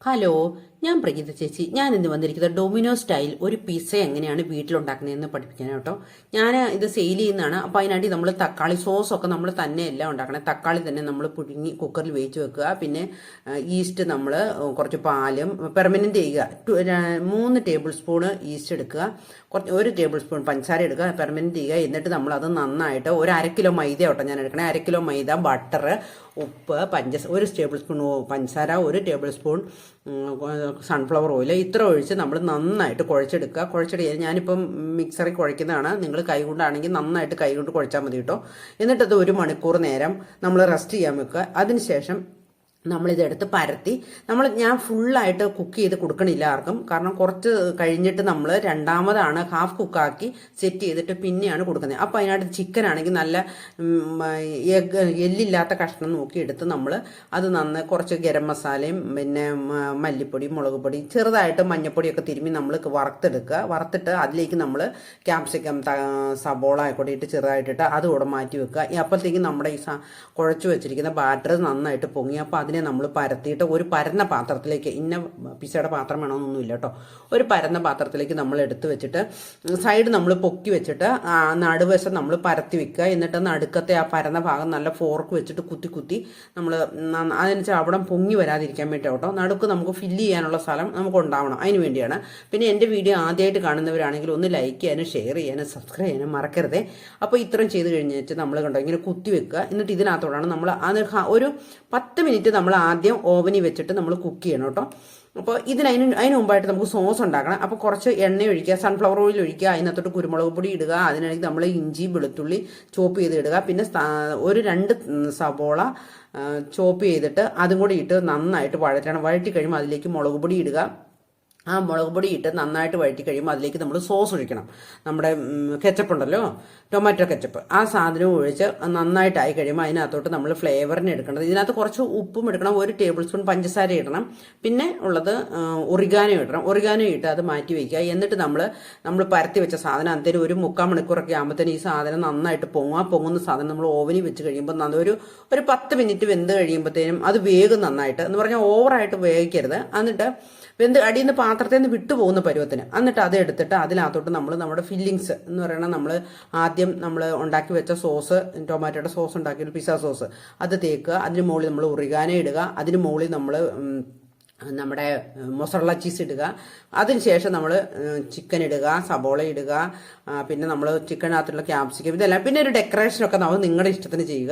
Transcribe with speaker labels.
Speaker 1: Hallo, ഞാൻ പ്രഗീത ചേച്ചി ഞാൻ ഇന്ന് വന്നിരിക്കുന്നത് ഡൊമിനോ സ്റ്റൈൽ ഒരു പിസ്സ എങ്ങനെയാണ് വീട്ടിലുണ്ടാക്കുന്നതെന്ന് പഠിപ്പിക്കാൻ കേട്ടോ. ഞാൻ ഇത് സെയിൽ ചെയ്യുന്നതാണ്. അപ്പോൾ അതിനായിട്ട് നമ്മൾ തക്കാളി സോസൊക്കെ നമ്മൾ തന്നെ എല്ലാം ഉണ്ടാക്കണം. തക്കാളി തന്നെ നമ്മൾ പുഴുങ്ങി കുക്കറിൽ വേവിച്ച് വെക്കുക. പിന്നെ ഈസ്റ്റ് നമ്മൾ കുറച്ച് പാലും പെർമനന്റ് ചെയ്യുക മൂന്ന് ടേബിൾ സ്പൂൺ ഈസ്റ്റ് എടുക്കുക. കുറച്ച് ഒരു ടേബിൾ സ്പൂൺ പഞ്ചസാര എടുക്കുക. പെർമനന്റ് ചെയ്യുക എന്നിട്ട് നമ്മൾ അത് നന്നായിട്ട് ഒരു അര കിലോ മൈദ ഓട്ടോ ഞാൻ എടുക്കണേ. അര കിലോ മൈദ ബട്ടർ ഉപ്പ് പഞ്ചസാര ഒരു ടേബിൾ സ്പൂൺ പഞ്ചസാര ഒരു ടേബിൾ സ്പൂൺ സൺഫ്ലവർ ഓയിൽ ഇത്ര ഒഴിച്ച് നമ്മൾ നന്നായിട്ട് കുഴച്ചെടുക്കുക. കുഴച്ചെടുക്കുക ഞാനിപ്പം മിക്സറിൽ കുഴയ്ക്കുന്നതാണ്. നിങ്ങൾ കൈ കൊണ്ടാണെങ്കിൽ നന്നായിട്ട് കൈ കൊണ്ട് കുഴച്ചാൽ മതി കേട്ടോ. എന്നിട്ടത് ഒരു മണിക്കൂർ നേരം നമ്മൾ റെസ്റ്റ് ചെയ്യാൻ വെക്കുക. അതിനുശേഷം നമ്മളിതെടുത്ത് പരത്തി. നമ്മൾ ഞാൻ ഫുള്ളായിട്ട് കുക്ക് ചെയ്ത് കൊടുക്കണില്ല ആർക്കും. കാരണം കുറച്ച് കഴിഞ്ഞിട്ട് നമ്മൾ രണ്ടാമതാണ് ഹാഫ് കുക്കാക്കി സെറ്റ് ചെയ്തിട്ട് പിന്നെയാണ് കൊടുക്കുന്നത്. അപ്പോൾ അതിനകത്ത് ചിക്കൻ ആണെങ്കിൽ നല്ല എഗ് എല്ലില്ലാത്ത കഷ്ണം നോക്കി എടുത്ത് നമ്മൾ അത് നന്ന് കുറച്ച് ഗരം മസാലയും പിന്നെ മല്ലിപ്പൊടി മുളക് പൊടി ചെറുതായിട്ട് മഞ്ഞപ്പൊടിയൊക്കെ തിരുമ്മി നമ്മൾ വറുത്തെടുക്കുക. വറുത്തിട്ട് അതിലേക്ക് നമ്മൾ ക്യാപ്സിക്കം സബോള ആയിക്കോട്ടെ ഇട്ട് ചെറുതായിട്ടിട്ട് അതുകൂടെ മാറ്റി വെക്കുക. അപ്പോഴത്തേക്കും നമ്മുടെ ഈ കുഴച്ച് വെച്ചിരിക്കുന്ന ബാറ്റർ നന്നായിട്ട് പൊങ്ങി. അപ്പോൾ അതിനെ നമ്മൾ പരത്തിയിട്ട് ഒരു പരന്ന പാത്രത്തിലേക്ക് ഇന്ന പിസയുടെ പാത്രം വേണമെന്നൊന്നുമില്ല കേട്ടോ. ഒരു പരന്ന പാത്രത്തിലേക്ക് നമ്മൾ എടുത്തു വെച്ചിട്ട് സൈഡ് നമ്മൾ പൊക്കി വെച്ചിട്ട് നടുവശം നമ്മൾ പരത്തി വെക്കുക. എന്നിട്ട് നടുക്കത്തെ ആ പരന്ന ഭാഗം നല്ല ഫോർക്ക് വെച്ചിട്ട് കുത്തി കുത്തി നമ്മൾ അതിനുവെച്ചാൽ അവിടെ പൊങ്ങി വരാതിരിക്കാൻ വേണ്ടി കേട്ടോ. നടുക്ക് നമുക്ക് ഫില്ല് ചെയ്യാനുള്ള സ്ഥലം നമുക്ക് ഉണ്ടാവണം. അതിന് വേണ്ടിയാണ്. പിന്നെ എന്റെ വീഡിയോ ആദ്യമായിട്ട് കാണുന്നവരാണെങ്കിൽ ഒന്ന് ലൈക്ക് ചെയ്യാനും ഷെയർ ചെയ്യാനും സബ്സ്ക്രൈബ് ചെയ്യാനും മറക്കരുതേ. അപ്പോൾ ഇത്രയും ചെയ്ത് കഴിഞ്ഞിട്ട് നമ്മൾ കണ്ടോ ഇങ്ങനെ കുത്തി വെക്കുക. എന്നിട്ട് ഇതിനകത്തോടാണ് നമ്മൾ ഒരു പത്ത് മിനിറ്റ് നമ്മൾ ആദ്യം ഓവനിൽ വെച്ചിട്ട് നമ്മൾ കുക്ക് ചെയ്യണം കേട്ടോ. അപ്പോൾ ഇതിന് അതിന് അതിന് മുമ്പായിട്ട് നമുക്ക് സോസ് ഉണ്ടാക്കണം. അപ്പോൾ കുറച്ച് എണ്ണ ഒഴിക്കുക സൺഫ്ലവർ ഓയിൽ ഒഴിക്കുക അതിനകത്തോട്ട് കുരുമുളക് പൊടി ഇടുക അതിനിടയ്ക്ക് നമ്മൾ ഇഞ്ചി വെളുത്തുള്ളി ചോപ്പ് ചെയ്ത് ഇടുക. പിന്നെ ഒരു രണ്ട് സബോള ചോപ്പ് ചെയ്തിട്ട് അതും കൂടി ഇട്ട് നന്നായിട്ട് വഴറ്റണം. വഴറ്റി കഴിയുമ്പോൾ അതിലേക്ക് മുളക് പൊടി ഇടുക. ആ മുളക് പൊടി ഇട്ട് നന്നായിട്ട് വഴറ്റി കഴിയുമ്പോൾ അതിലേക്ക് നമ്മൾ സോസ് ഒഴിക്കണം. നമ്മുടെ കെച്ചപ്പ് ഉണ്ടല്ലോ ടൊമാറ്റോ കെച്ചപ്പ് ആ സാധനം ഒഴിച്ച് നന്നായിട്ടായി കഴിയുമ്പോൾ അതിനകത്തോട്ട് നമ്മൾ ഫ്ലേവറിന് എടുക്കേണ്ടത്. ഇതിനകത്ത് കുറച്ച് ഉപ്പും എടുക്കണം. ഒരു ടേബിൾ സ്പൂൺ പഞ്ചസാര ഇടണം. പിന്നെ ഉള്ളത് ഒറിഗാനോ ഇടണം. ഒറിഗാനോ ഇട്ട് അത് മാറ്റി വയ്ക്കുക എന്നിട്ട് നമ്മൾ നമ്മൾ പരത്തി വെച്ച സാധനം അന്നേരം ഒരു മുക്കാൽ മണിക്കൂറൊക്കെ ആകുമ്പോഴത്തേന് ഈ സാധനം നന്നായിട്ട് പൊങ്ങും. ആ പൊങ്ങുന്ന സാധനം നമ്മൾ ഓവനിൽ വെച്ച് കഴിയുമ്പോൾ ഒരു ഒരു പത്ത് മിനിറ്റ് വെന്ത് കഴിയുമ്പോഴത്തേനും അത് വേഗം നന്നായിട്ട് എന്ന് പറഞ്ഞാൽ ഓവറായിട്ട് വേവിക്കരുത്. എന്നിട്ട് വെന്ത് അടിയിൽ നിന്ന് പാത്രത്തിൽ നിന്ന് വിട്ടു പോകുന്ന പരുവത്തിന്. എന്നിട്ട് അത് എടുത്തിട്ട് അതിനകത്തോട്ട് നമ്മൾ നമ്മുടെ ഫില്ലിങ്സ് എന്ന് പറയുന്നത് നമ്മൾ ആദ്യം നമ്മൾ ഉണ്ടാക്കി വെച്ച സോസ് ടൊമാറ്റോയുടെ സോസ് ഉണ്ടാക്കിയ പിസ്സ സോസ് അത് തേക്കുക അതിന് മുകളിൽ നമ്മൾ ഉറിഗാന ഇടുക അതിന് മുകളിൽ നമ്മൾ നമ്മുടെ മൊസറല്ല ചീസ് ഇടുക. അതിനുശേഷം നമ്മൾ ചിക്കൻ ഇടുക സബോള ഇടുക പിന്നെ നമ്മൾ ചിക്കനകത്തുള്ള ക്യാപ്സിക്കം ഇതെല്ലാം. പിന്നെ ഒരു ഡെക്കറേഷനൊക്കെ നമ്മൾ നിങ്ങളുടെ ഇഷ്ടത്തിന് ചെയ്യുക.